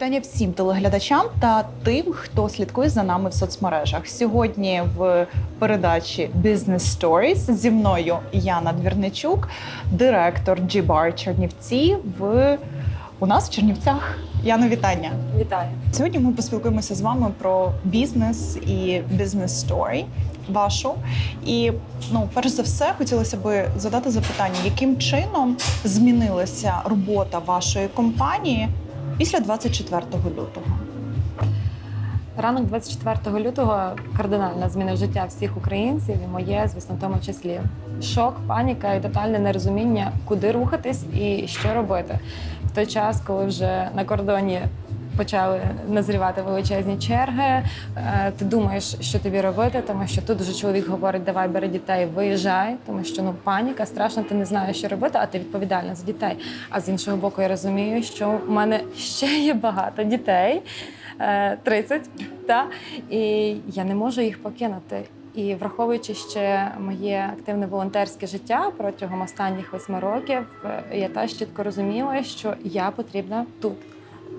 Вітання всім телеглядачам та тим, хто слідкує за нами в соцмережах. Сьогодні в передачі Business Stories зі мною Яна Двірничук, директор G-Bar Чернівці в у нас в Чернівцях. Яно, вітання. Вітаю. Сьогодні ми поспілкуємося з вами про бізнес і бізнес сторі вашу. І ну, перш за все, хотілося би задати запитання, яким чином змінилася робота вашої компанії після 24 лютого? Ранок 24 лютого кардинально змінив життя всіх українців і моє, звісно, в тому числі. Шок, паніка і тотальне нерозуміння, куди рухатись і що робити. В той час, коли вже на кордоні почали назрівати величезні черги, е, ти думаєш, що тобі робити, тому що тут вже чоловік говорить, давай бери дітей, виїжджай, тому що ну паніка, страшно, ти не знаєш, що робити, а ти відповідальна за дітей. А з іншого боку, я розумію, що в мене ще є багато дітей. е, 30, та і я не можу їх покинути. І враховуючи ще моє активне волонтерське життя протягом останніх восьми років, е, я теж чітко розуміла, що я потрібна тут.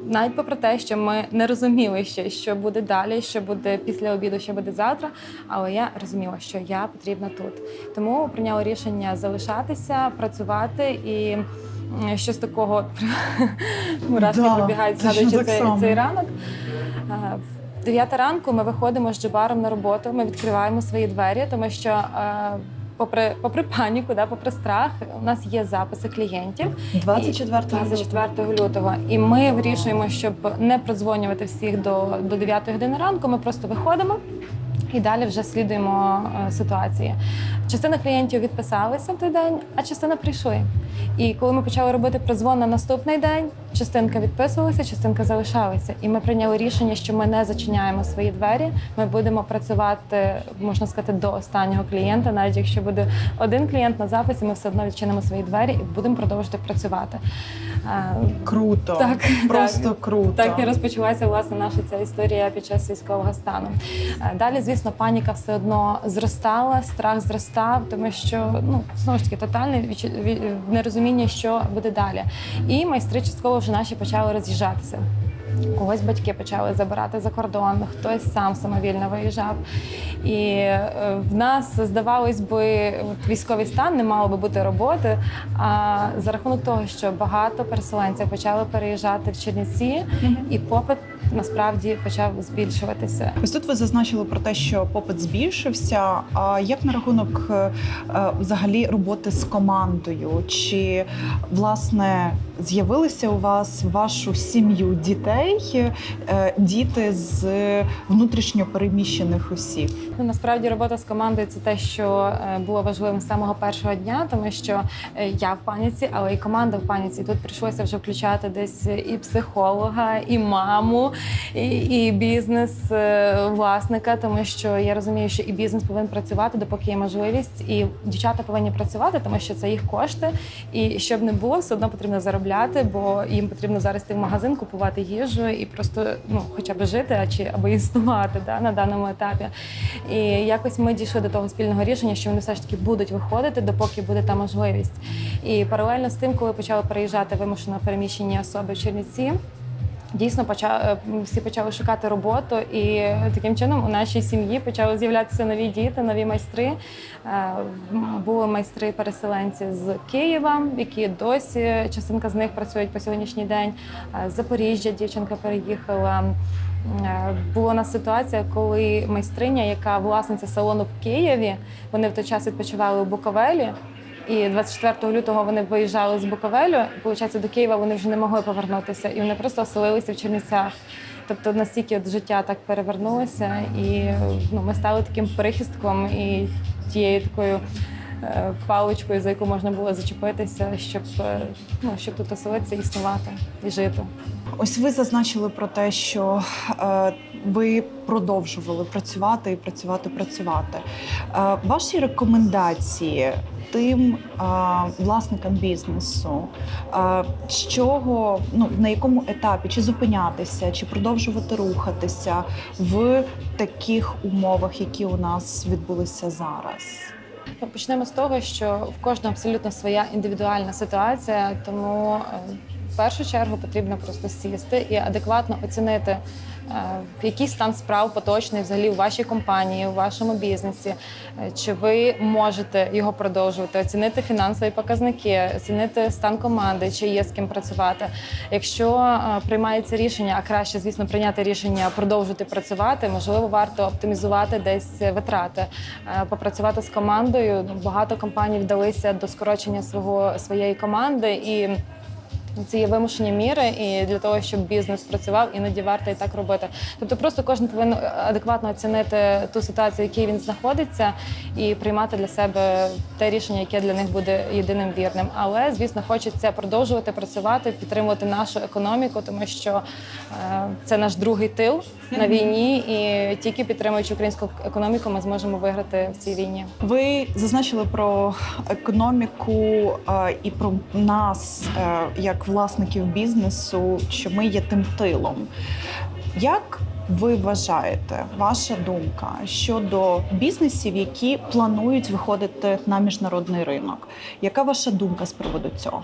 Навіть попри те, що ми не розуміли ще, що буде далі, що буде після обіду, що буде завтра. Але я розуміла, що я потрібна тут. Тому прийняла рішення залишатися, працювати і щось такого мурашки Да, пробігають, згадуючи цей, цей ранок. 9 ранку ми виходимо з джибаром на роботу. Ми відкриваємо свої двері, тому що. Попри, попри паніку, да, попри страх, у нас є записи клієнтів 24 24 лютого. І ми вирішуємо, щоб не продзвонювати всіх до, до 9 години ранку. Ми просто виходимо і далі вже слідуємо е, ситуації. Частина клієнтів відписалися в той день, а частина прийшли. І коли ми почали робити прозвон на наступний день, частинка відписувалася, частинка залишалася. І ми прийняли рішення, що ми не зачиняємо свої двері. Ми будемо працювати, можна сказати, до останнього клієнта. Навіть якщо буде один клієнт на записі, ми все одно відчинимо свої двері і будемо продовжувати працювати. Круто. Так, Просто так. круто. Так і розпочалася власне наша ця історія під час військового стану. Далі, звісно, паніка все одно зростала, страх зростав, тому що ну знову ж таки тотальне нерозуміння, що буде далі. І майстри частково вже наші почали роз'їжджатися. Когось батьки почали забирати за кордон, хтось сам самовільно виїжджав. І е, в нас, здавалось би, військовий стан не мало би бути роботи. А за рахунок того, що багато переселенців почали переїжджати в Чернівці, і попит насправді почав збільшуватися. Ось тут ви зазначили про те, що попит збільшився. А як на рахунок е, взагалі роботи з командою? Чи власне з'явилися у вас вашу сім'ю дітей, е, діти з внутрішньо переміщених осіб? Ну, насправді робота з командою це те, що е, було важливим з самого першого дня, тому що е, я в паніці, але і команда в паніці. Тут прийшлося вже включати десь і психолога, і маму, і, і бізнес власника, тому що я розумію, що і бізнес повинен працювати, допоки є можливість, і дівчата повинні працювати, тому що це їх кошти. І щоб не було, все одно потрібно заробляти, бо їм потрібно зараз йти в магазин, купувати їжу і просто ну, хоча б жити, а чи або існувати да, на даному етапі. І якось ми дійшли до того спільного рішення, що вони все ж таки будуть виходити, допоки буде та можливість. І паралельно з тим, коли почали переїжджати вимушено переміщені особи в Чернівці. Дійсно, поча- е, всі почали шукати роботу, і таким чином у нашій сім'ї почали з'являтися нові діти, нові майстри. Е, Були майстри-переселенці з Києва, які досі частинка з них працюють по сьогоднішній день. Е, Запоріжжя дівчинка переїхала. Була у нас ситуація, коли майстриня, яка власниця салону в Києві, вони в той час відпочивали у Буковелі. І 24 лютого вони виїжджали з Буковелю, виходить, до Києва вони вже не могли повернутися, і вони просто оселилися в Чернівцях. Тобто настільки от життя так перевернулося, і ну, ми стали таким прихистком і тією такою паличкою, за яку можна було зачепитися, щоб, е, ну, щоб тут оселитися, існувати і жити. Ось ви зазначили про те, що е, ви продовжували працювати і працювати, працювати. Е, ваші рекомендації тим е, власникам бізнесу, е, з чого ну на якому етапі чи зупинятися, чи продовжувати рухатися в таких умовах, які у нас відбулися зараз? Ну, Почнемо з того, що в кожного абсолютно своя індивідуальна ситуація, тому е, в першу чергу потрібно просто сісти і адекватно оцінити, е, який стан справ поточний взагалі у вашій компанії, у вашому бізнесі, Е, чи ви можете його продовжувати, оцінити фінансові показники, оцінити стан команди, чи є з ким працювати. Якщо е, приймається рішення, а краще, звісно, прийняти рішення продовжити працювати, можливо, варто оптимізувати десь витрати, попрацювати з командою. Багато компаній вдалися до скорочення свого своєї команди і. Це є вимушені міри, і для того, щоб бізнес працював, іноді варто і так робити. Тобто, просто кожен повинен адекватно оцінити ту ситуацію, в якій він знаходиться, і приймати для себе те рішення, яке для них буде єдиним вірним. Але звісно, хочеться продовжувати працювати, підтримувати нашу економіку, тому що е, це наш другий тил на війні, і тільки підтримуючи українську економіку, ми зможемо виграти в цій війні. Ви зазначили про економіку е, і про нас, е, як власників бізнесу, що ми є тим тилом. Як ви вважаєте, ваша думка щодо бізнесів, які планують виходити на міжнародний ринок? Яка ваша думка з приводу цього?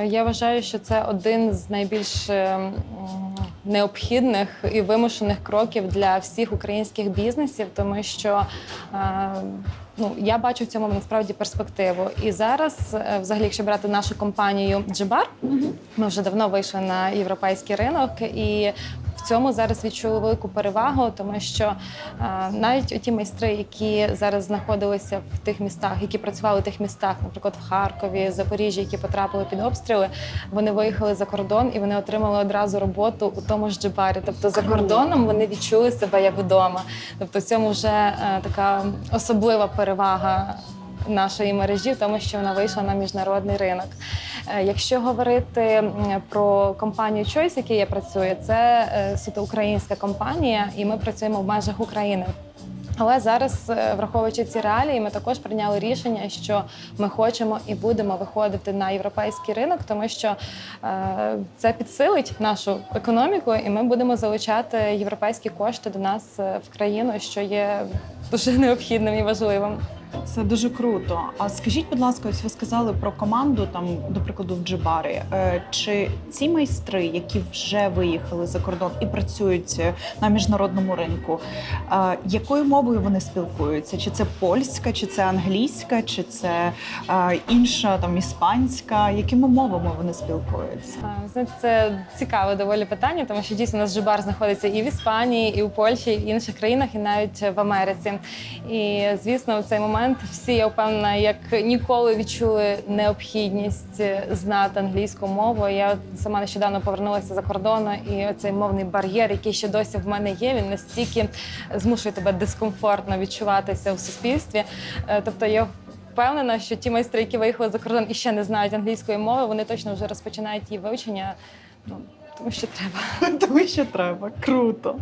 Е, Я вважаю, що це один з найбільш е, м, необхідних і вимушених кроків для всіх українських бізнесів, тому що е, ну я бачу в цьому насправді перспективу. І зараз, е, взагалі, якщо брати нашу компанію Джибар, ми вже давно вийшли на європейський ринок і. Цьому зараз відчули велику перевагу, тому що е, навіть ті майстри, які зараз знаходилися в тих містах, які працювали в тих містах, наприклад, в Харкові, Запоріжжі, які потрапили під обстріли, вони виїхали за кордон і вони отримали одразу роботу у тому ж Джибарі. Тобто за кордоном вони відчули себе як вдома. Тобто, в цьому вже е, така особлива перевага нашої мережі, в тому, що вона вийшла на міжнародний ринок. Е, Якщо говорити про компанію Choice, в якій я працюю, це е, суто українська компанія, і ми працюємо в межах України. Але зараз, е, враховуючи ці реалії, ми також прийняли рішення, що ми хочемо і будемо виходити на європейський ринок, тому що це підсилить нашу економіку, і ми будемо залучати європейські кошти до нас в країну, що є дуже необхідним і важливим. Це дуже круто. А скажіть, будь ласка, ось ви сказали про команду там, до прикладу, в Джибарі. Е, Чи ці майстри, які вже виїхали за кордон і працюють е, на міжнародному ринку, е, якою мовою вони спілкуються? Чи це польська, чи це англійська, чи це інша там іспанська? Якими мовами вони спілкуються? Знаєте, це цікаве доволі питання, тому що дійсно наш Джибар знаходиться і в Іспанії, і у Польщі, і в інших країнах, і навіть в Америці. І звісно, в цей момент всі я впевнена, як ніколи відчули необхідність знати англійську мову. Я сама нещодавно повернулася за кордону, і цей мовний бар'єр, який ще досі в мене є, він настільки змушує тебе дискомфортно відчуватися в суспільстві. Е, Тобто я впевнена, що ті майстри, які виїхали за кордон і ще не знають англійської мови, вони точно вже розпочинають її вивчення. Ну тому що треба. Тому що треба. Круто.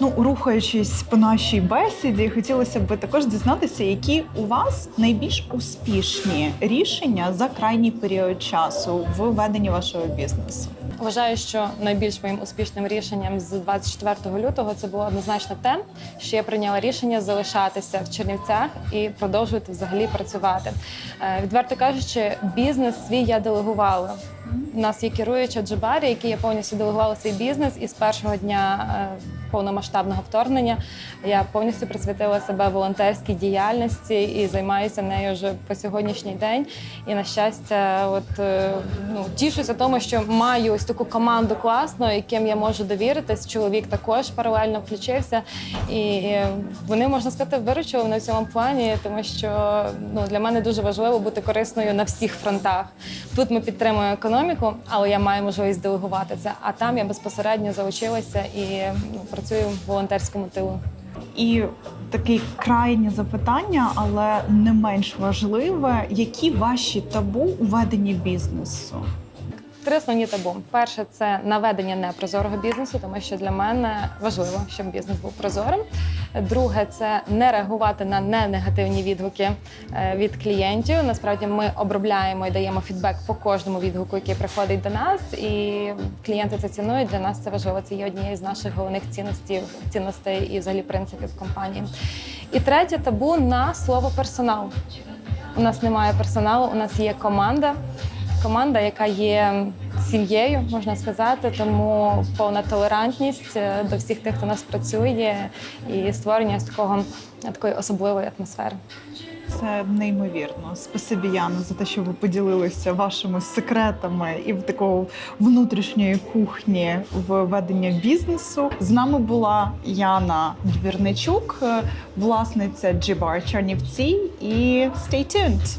Ну, рухаючись по нашій бесіді, хотілося б також дізнатися, які у вас найбільш успішні рішення за крайній період часу в веденні вашого бізнесу. Вважаю, що найбільш моїм успішним рішенням з 24 лютого це було однозначно те, що я прийняла рішення залишатися в Чернівцях і продовжувати взагалі працювати. Е, Відверто кажучи, бізнес свій я делегувала. У нас є керуюча Джибарі, який я повністю делегувала свій бізнес, і з першого дня е, повномасштабного вторгнення я повністю присвятила себе волонтерській діяльності і займаюся нею вже по сьогоднішній день. І на щастя, от е, ну тішуся тому, що маю ось таку команду класну, яким я можу довіритись. Чоловік також паралельно включився, і е, вони можна сказати виручили в цьому плані, тому що ну для мене дуже важливо бути корисною на всіх фронтах. Тут ми підтримуємо економіку, але я маю можливість делегувати це. А там я безпосередньо залучилася і ну, працюю в волонтерському тилу. І таке крайнє запитання, але не менш важливе: які ваші табу у веденні бізнесу? Три основні табу. Перше це наведення непрозорого бізнесу, тому що для мене важливо, щоб бізнес був прозорим. Друге це не реагувати на ненегативні відгуки е, від клієнтів. Насправді ми обробляємо і даємо фідбек по кожному відгуку, який приходить до нас, і клієнти це цінують. Для нас це важливо. Це є однією з наших головних цінностей, цінностей і взагалі принципів компанії. І третє табу на слово персонал. У нас немає персоналу, у нас є команда команда, яка є сім'єю, можна сказати. Тому повна толерантність е, до всіх тих, хто нас працює, і створення такого такої особливої атмосфери. Це неймовірно. Спасибі, Яна, за те, що ви поділилися вашими секретами і в такого внутрішньої кухні в ведення бізнесу. З нами була Яна Двірничук, е, власниця G-Bar Чернівці. І stay tuned!